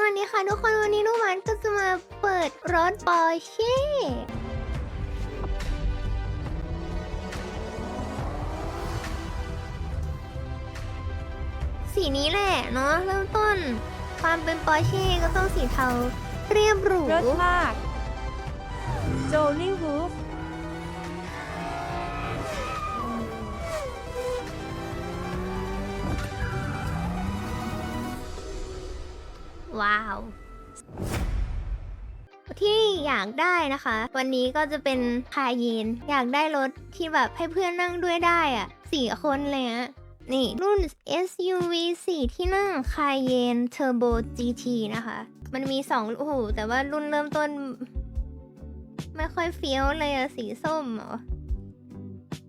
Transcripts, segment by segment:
สวัสดีค่ะทุกคนวันนี้ลูกหวานก็จะมาเปิดรถปอร์เช่สีนี้แหละเนาะเริ่มต้น ความเป็นปอร์เช่ก็ต้องสีเทาเรียบหรู เลิศมาก โจลี่วูฟ ว้าว ที่อยากได้นะคะ วันนี้ก็จะเป็นคาเยนอยากได้รถที่แบบให้เพื่อนนั่งด้วยได้อะสี่คนเลยอะนี่ รุ่น SUV 4 ที่นั่งคาเยน Turbo GT นะคะ มันมีสองโอ้โหแต่ว่ารุ่นเริ่มต้น ไม่ค่อยเฟี้ยวเลยอะสีส้มเหรอ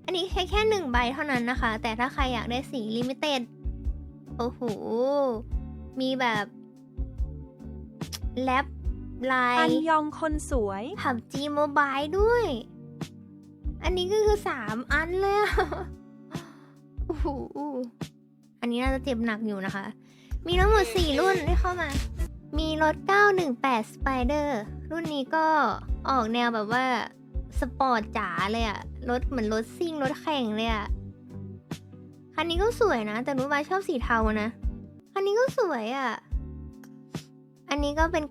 อันนี้แค่แค่หนึ่งใบเท่านั้นนะคะ แต่ถ้าใครอยากได้สีลิมิเต็ด โอ้โห มีแบบ แลบลายอันยองคนสวย ผับจีโมบายด้วย อันนี้ก็คือสามอันเลยอะ โอ้โหอันนี้น่าจะเจ็บหนักอยู่นะคะ มีทั้งหมด 4 รุ่นที่เข้ามา มีรถ 918 Spider รุ่นนี้ก็ออกแนวแบบว่า สปอร์ตจ๋าเลยอะรถเหมือนรถซิ่งรถแข่งเลยอะคันนี้ก็สวยนะ แต่รู้ว่าชอบสีเทานะ คันนี้ก็สวยอะ อันนี้ก็เป็น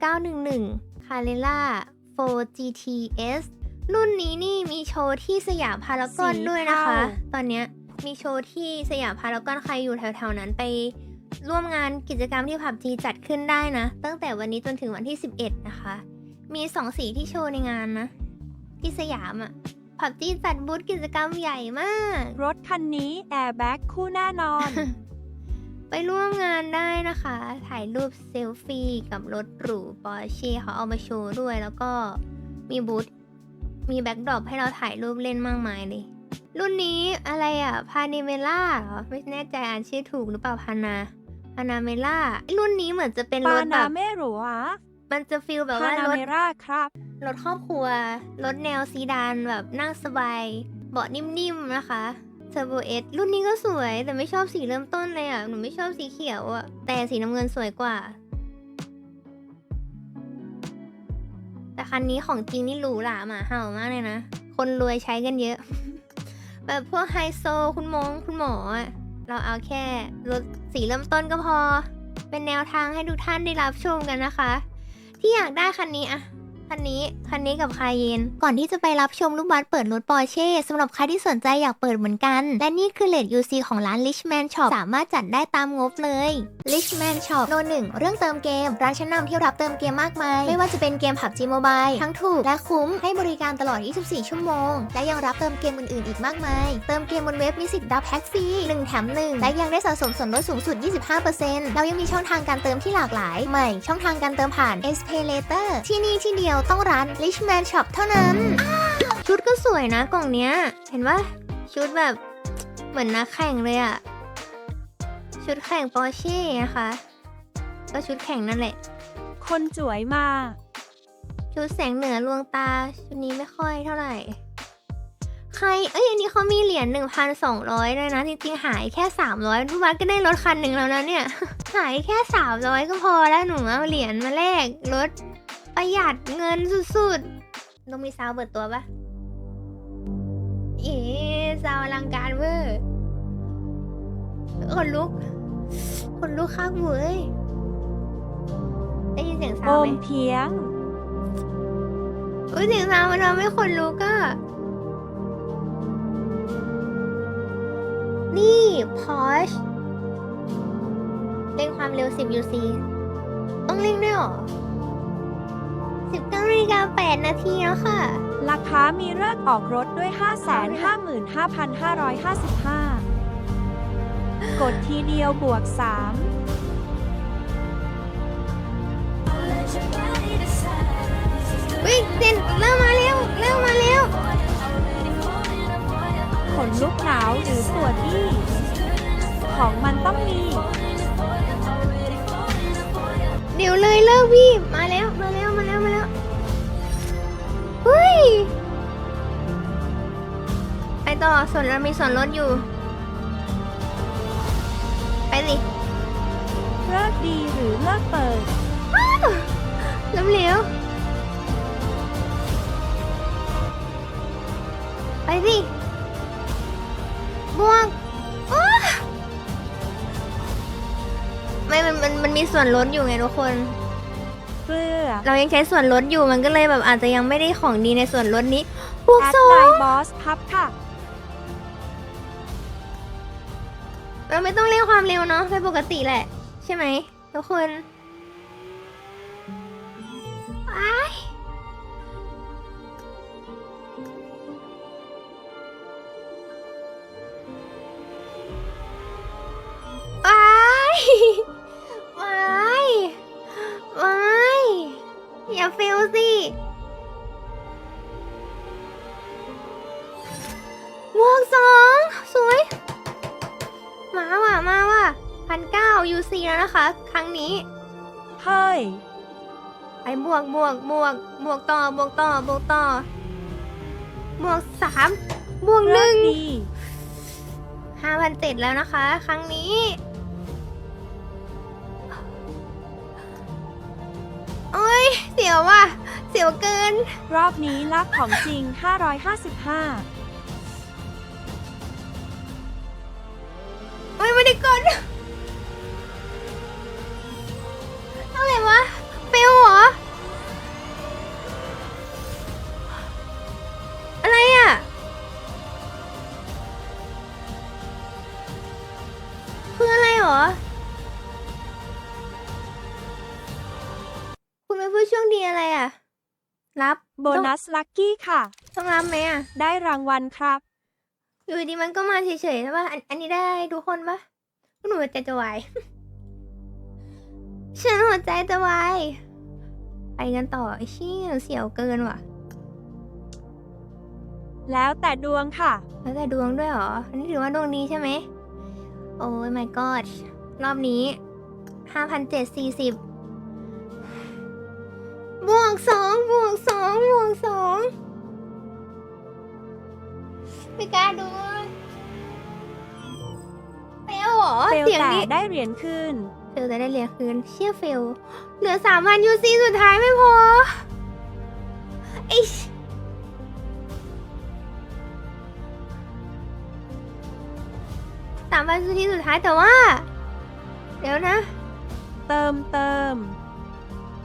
911 c a r r e r a 4 GTS รุ่นนี้นี่มีโชว์ที่สยามพารากอนสีด้วยนะคะเทาตอนเนี้ยมีโชว์ที่สยามพารากอนใครอยู่แถวๆนั้นไปร่วมงานกิจกรรมที่ผับจีจัดขึ้นได้นะ ตั้งแต่วันนี้จนถึงวันที่ 11 นะคะ มีสองสีที่โชว์ในงานนะ ที่สยามอะผับจีจัดบูธกิจกรรมใหญ่มาก รถคันนี้แอร์แบ็กคู่แน่นอน ไปร่วมงานได้นะคะ ถ่ายรูปเซลฟี่กับรถหรูปอร์เช่เขาเอามาโชว์ด้วย แล้วก็มีบูธมีแบ็กดรอปให้เราถ่ายรูปเล่นมากมายเลย รุ่นนี้อะไรอะพานิเมล่าเหรอ ไม่แน่ใจอ่านชื่อถูกหรือเปล่าพานาพานาเมล่ารุ่นนี้เหมือนจะเป็นปารถแบนาบ เมรัวมันจะฟีลแบบพาว่านารถเมราครับ รถครอบครัว รถแนวซีดานแบบนั่งสบาย เบาะนิ่มๆนะคะ เทอร์เอสรุ่นนี้ก็สวยแต่ไม่ชอบสีเริ่มต้นเลยอะ หนูไม่ชอบสีเขียวอะ แต่สีน้ำเงินสวยกว่า แต่คันนี้ของจริงนี่หรูหราหมาเห่ามากเลยนะ คนรวยใช้กันเยอะ แบบพวกไฮโซคุณมงคุณหมออะเราเอาแค่รถสีเริ่มต้นก็พอ เป็นแนวทางให้ทุกท่านได้รับชมกันนะคะ ที่อยากได้คันนี้อะ คันนี้คันนี้กับคาเยนก่อนที่จะไปรับชมลูกบัสเปิดรถปอร์เช่สำหรับใครที่สนใจอยากเปิดเหมือนกัน และนี่คือเลด UC ของร้าน Richman Shop สามารถจัดได้ตามงบเลย Richman Shop โนหนึ่งเรื่องเติมเกม ร้านชั้นนำที่รับเติมเกมมากมาย ไม่ว่าจะเป็นเกม PUBG Mobile ทั้งถูกและคุ้มให้บริการตลอด 24 ชั่วโมง และยังรับเติมเกมอื่นๆอีกมากมาย เติมเกมบนเว็บมีสิทธิ์รับแพ็กฟรี1แถม1และยังได้สะสมส่วนลดสูงสุด 25%แล้วยังมีช่องทางการเติมที่หลากหลาย ใหม่ช่องทางการเติมผ่าน s p a y Later ที่นี่ที่เดียวต้องร้าน Richman Shop เท่านั้น ชุดก็สวยนะกล่องเนี้ย เห็นว่าชุดแบบเหมือนนักแข่งเลยอะชุดแข่งปอร์เช่นะคะ ก็ชุดแข่งนั่นแหละ คนสวยมา ชุดแสงเหนือลวงตา ชุดนี้ไม่ค่อยเท่าไหร่ ใคร เอ้ย อันนี้เขามีเหรียญ1,200ด้วยนะ จริงๆ หายแค่ 300ทุกวันก็ได้รถคันหนึ่งแล้วนะเนี่ย หายแค่ 300 ก็พอแล้วหนูเอาเหรียญมาแลกรถ ประหยัดเงินสุดๆต้องมีซาวเปิดตัวปะเอ๊ะซาวอลังการเวอร์คนลุก คนลุกข้างเว้ยได้ยินเสียงซาโอวไหมมเพียง อุ้ยเสียงซาวมันทำให้คนลุกอะนี่พอชเร่งความเร็ว 10 UC ต้องเร่งด้วยเหรอ 19นาฬิกา8นาทีแล้วค่ะ ราคามีเลิกออกรถด้วย 555,555 กดทีเดียวบวกวิเซ็นเริ่มมาเร็วเริ่มมาเร็ว3ขนลุกหนาวหรือปวดดี้ของมันต้องมี เดี๋ยวเลยเลิกพี่ มาแล้วมาแล้วมาแล้วมาแล้วเฮ้ยไปต่อส่วนเรามีส่วนลดอยู่ ไปสิเลิกดีหรือเลิกเปิดล้มเหลวไปสิบวก นลดอยู่ไงทุกคนเกลือเรายังใช้ส่วนลดอยู่มันก็เลยแบบอาจจะยังไม่ได้ของดีในส่วนลดนี้บวกแอดสอไลงน์บอสพับค่ะ เราไม่ต้องเร่งความเร็วเนาะเป็นปกติแหละ ใช่ไหมทุกคนอ้าย ซีแล้วนะคะ ครั้งนี้เฮ้ยไปบวกบวกบวกบวกต่อบวกต่อบวกต่อบวกสามบวกหเลินึ่กงดีห้าพันเจ็ดแล้วนะคะ ครั้งนี้โอ้ยเสียวว่ะ เสียวเกิน รอบนี้ลักของจริง 555โอ้ยไม่ได้กด นัสลัคกี้ค่ะ ต้องรับไหมอะ ได้รางวัลครับ อยู่ดีมันก็มาเฉยๆใช่ป่ะอันอันนี้ได้ทุกคนปะพวกหนูหัวใจจะวาย ฉันหัวใจจะวาย ไปกันต่อไอ้เชี่ยเสียวเกินว่ะ แล้วแต่ดวงค่ะ แล้วแต่ดวงด้วยเหรอ อันนี้ถือว่าดวงดีใช่ไหม โอ้ย my god รอบนี้ห้าพันเจ็ดสี่สิบ บวกสองบวกสองบวกสองไม่กล้าดูเปลวเหรอเฟลเสียงแต่นี้ได้เหรียญคืน เฟลแต่ได้เหรียญคืนเชี่ยเฟลเหลือสามพันยูซีสุดท้ายไม่พอไอ้สามพันยูซีสุดท้ายแต่ว่า เดี๋ยวนะ เติมเติม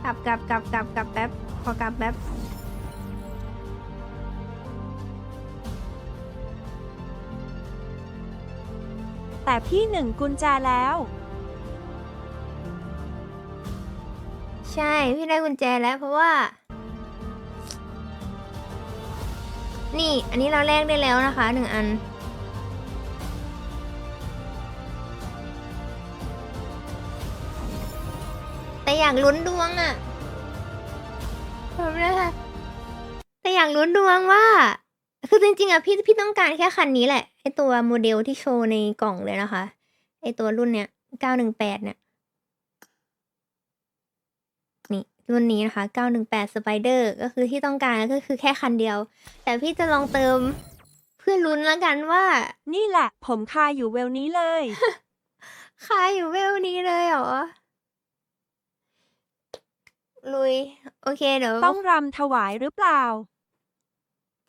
กลับกลับกลับกลับกลับแป๊บขอกลับแป๊บแต่พี่หนึ่งกุญแจแล้ว ใช่พี่ได้กุญแจแล้วเพราะว่า นี่อันนี้เราแลกได้แล้วนะคะหนึ่งอัน แต่อยากลุ้นดวงอะ่ะผมนะคะแต่อยากลุ้นดวงว่า คือจริงๆอะพี่พี่ต้องการแค่คันนี้แหละไอตัวโมเดลที่โชว์ในกล่องเลยนะคะ ไอตัวรุ่นเนี้ยเก้าหนึ่งแปดเนี่ยนี่รุ่นนี้นะคะ918 Spider ก็คือที่ต้องการก็คือแค่คันเดียว แต่พี่จะลองเติมเพื่อลุ้นแล้วกันว่า นี่แหละ ผมคาอยู่เวลนี้เลยขายอยู่เวลนี้เลยเหรอ ลุย โอเคเดี๋ยวต้องรำถวายหรือเปล่า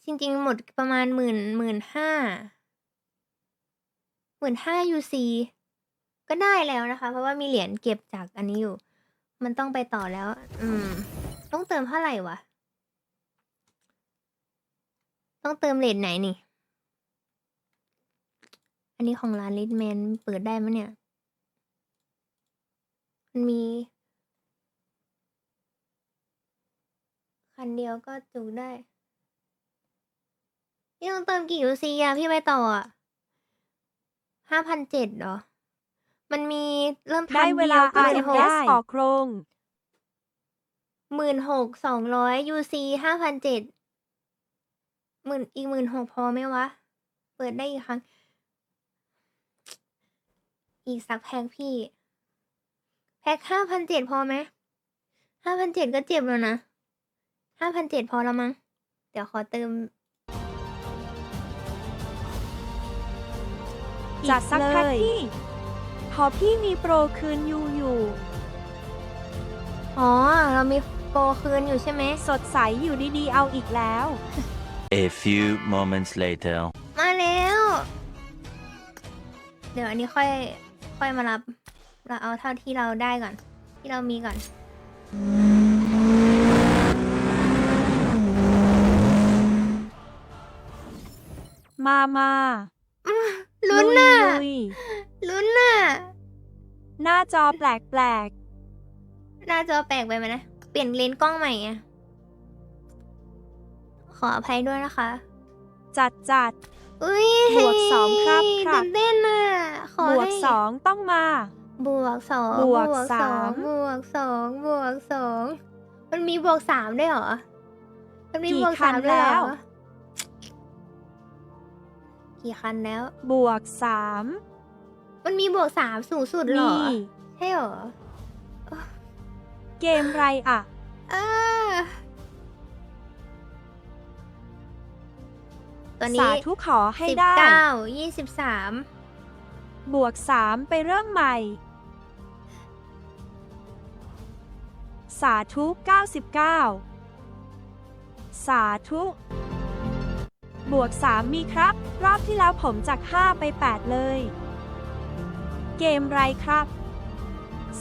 จริง ๆ หมดประมาณหมื่นหมื่นห้าหมื่นห้ายูซีก็ได้แล้วนะคะ เพราะว่ามีเหรียญเก็บจากอันนี้อยู่ มันต้องไปต่อแล้ว อืม ต้องเติมเท่าไหร่วะ ต้องเติมเลทไหนนี่ อันนี้ของร้านลิทแมนเปิดได้ไหมยเนี่ย มันมี คันเดียวก็จุได้พี่ต้องเติมกี่ยูซีอะพี่ไปต่ออะห้าพันเจ็ดเหรอ มันมีเริ่มได้เวลาพันเดียว RMS ออกโครง หมื่นหกสองร้อยยูซีห้าพันเจ็ดหมื่นอีกหมื่นหกพอไหมวะ เปิดได้อีกครั้ง อีกสักแพ็คพี่ แพ็คห้าพันเจ็ดพอไหมห้าพันเจ็ดก็เจ็บแล้วนะ ห้าพันเจ็ดพอแล้วมั้ง เดี๋ยวขอเติมจัดสักแพ็คเลยพี่พอพี่มีโปรคืนยูอยู่ อ๋อ เรามีโปรคืนอยู่ใช่ไหม สดใสอยู่ดีๆ เอาอีกแล้ว A few moments later. มาแล้ว เดี๋ยวอันนี้ค่อย ค่อยมารับ เราเอาเท่าที่เราได้ก่อน ที่เรามีก่อน มามาลุ้นน่ะลุยลุ้นน่ะ หน้าจอแปลกแปลกหน้าจอแปลกไปไหมนะ เปลี่ยนเลนส์กล้องใหม่ไงขออภัยด้วยนะคะๆจัดจัดอุ้ยบวกสองครับครับตื่นเต้นน่ะขอบวกให้สองต้องมา บวกสองบวกสองสามบวกสองบวกสองมันมีบวกสามด้วยเหรอ มันมีกี่บวกคัสานมด้วยเหรแล้อว กี่คันแล้ว บวกสามมันมีบวกสามสูงสุดเหรอ นี่ใช่เหรอ เกมไรอะอ่าตอนนี้สาธุขอให้สิบได้ เก้ายี่สิบสามบวกสามไปเริ่มใหม่ สาธุ 99 สาธุ บวกสามมีครับ รอบที่แล้วผมจาก 5 ไป 8 เลย เกมไรครับ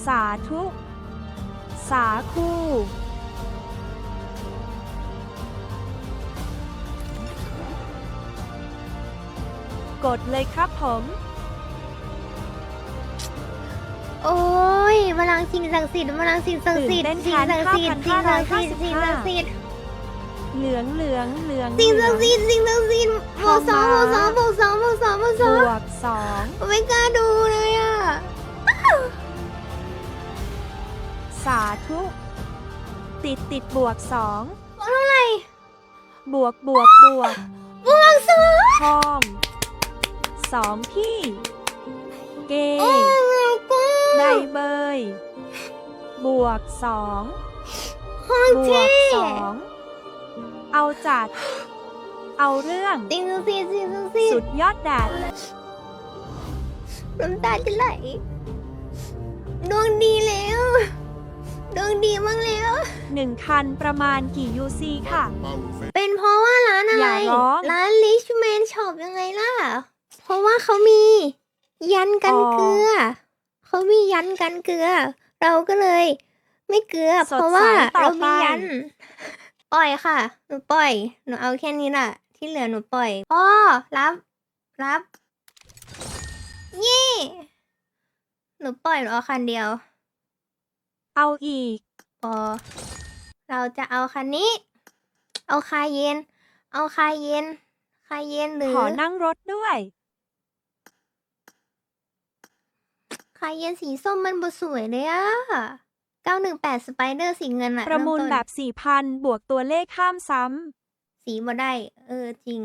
สาธุ สาคูกดเลยครับผม โอ้ยพลังสิ่งศักดิ์สิทธิ์พลังสิ่งศักดิ์สิทธิ์ตื่นเต้นสิ่งแทนศักดิ์สิทธิ์สิ่งศักดิ์สิทธิ์5,555สิ่งศักดิ์สิทธิ์ เหลืองเหลืองเหลืองสิ่งเหลืศัอกงดิ์สิทธิ์สิ่งศักดิ์สิทธิ์บวกสองบวกสองบวกสองบวกสองบวกสบองวกสองไม่กล้าดูเลยอะ สาธุ ติดติดบวกสองบวกเท่าไหร่ บวกบวกบวกบวกสองทองสองพี่ เกโอ้งยกูได้เบย บวกสองโคตรบวเท่กสอง เอาจัด เอาเรื่องสิ่งศักดิ์สิทธิ์สิ่งศักดิ์สิทสุธิ์ดยอดแดดน้ำตาจะไหลดวงดีแล้วดวงดีมากแล้ว หนึ่งคันประมาณกี่ UC ค่ะ เป็นเพราะว่าร้านอะไร อย่าร้อง ร้าน Richman Shop ยังไงล่ะ เพราะว่าเขามี ยันกันเกลือ เขามียันกันเกลือ เราก็เลย ไม่เกลือ สดเพราะว่าใสต่อเรามีไปยัน ปล่อยค่ะ หนูปล่อย หนูเอาแค่นี้แหละที่เหลือหนูปล่อยอ๋อรับ รับ เย่หนูปล่อยหนูเอาคันเดียว เอาอีกพอเราจะเอาคันนี้ เอาคาเยนเอาคาเยนคาเยนหรือ ขอนั่งรถด้วย คาเยนสีส้มมันบสวยเลยอะ 918สไปเดอร์สีเงินอะประมูลเต้นแบบ 4,000 บวกตัวเลขข้ามซ้สีบ่ได้ เออจริง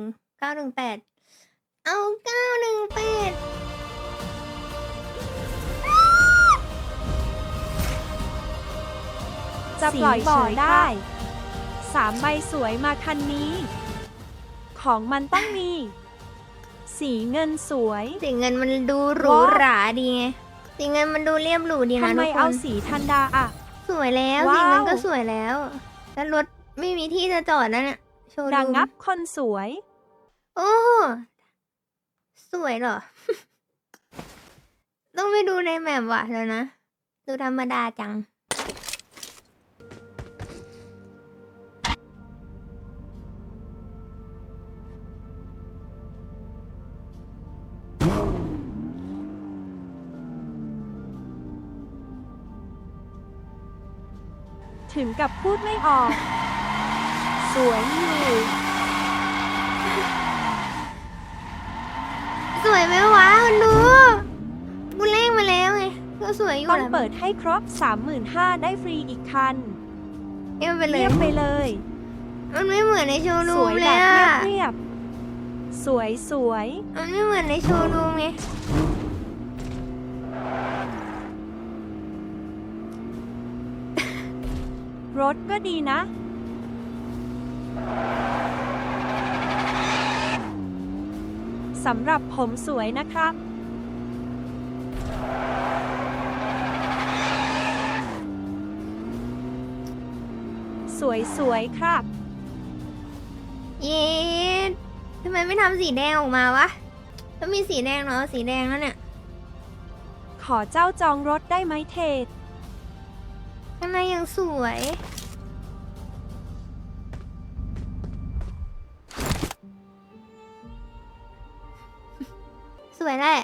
918 เอา 918ำจะสีปล่อยบ่เฉอยยค่ะได้ สามใบสวยมาคันนี้ ของมันต้องมี สีเงินสวย สีเงินมันดูหรูว้าวหราดีไง สีเงินมันดูเรียบหรูดีนะทำไมทุกคเอานสีทันดาอะ สวยแล้วว้าวสีเงินก็สวยแล้ว แล้วรถไม่มีที่จะจอดนะเนี่ยโชว์ดัรูงมงับคนสวย โอ้สวยเหรอ ต้องไปดูในแมปว่ะแล้วนะ ดูธรรมดาจัง ถึงกับพูดไม่ออก สวยอยู่สวยไหมวะคุณดูกูเล่งมาแล้วไงก็สวยอยู่ต้องแหละเปิดให้ครบ 35,000ได้ฟรีอีกคันเอ็มไปเลย เรียบไปเลย มันไม่เหมือนในโชว์สรูวมยเลแบยบอะเรียบๆสวยสวยมันไม่เหมือนในโชว์รูมไง รถก็ดีนะ สำหรับผมสวยนะครับ สวยสวยๆครับ เย็ดทำไมไม่ทำสีแดงออกมาวะถ้ามีสีแดงเนาะสีแดงแล้วเนี่ย ขอเจ้าจองรถได้ไหมเทศ ข้างในยังสวย สวยแหละ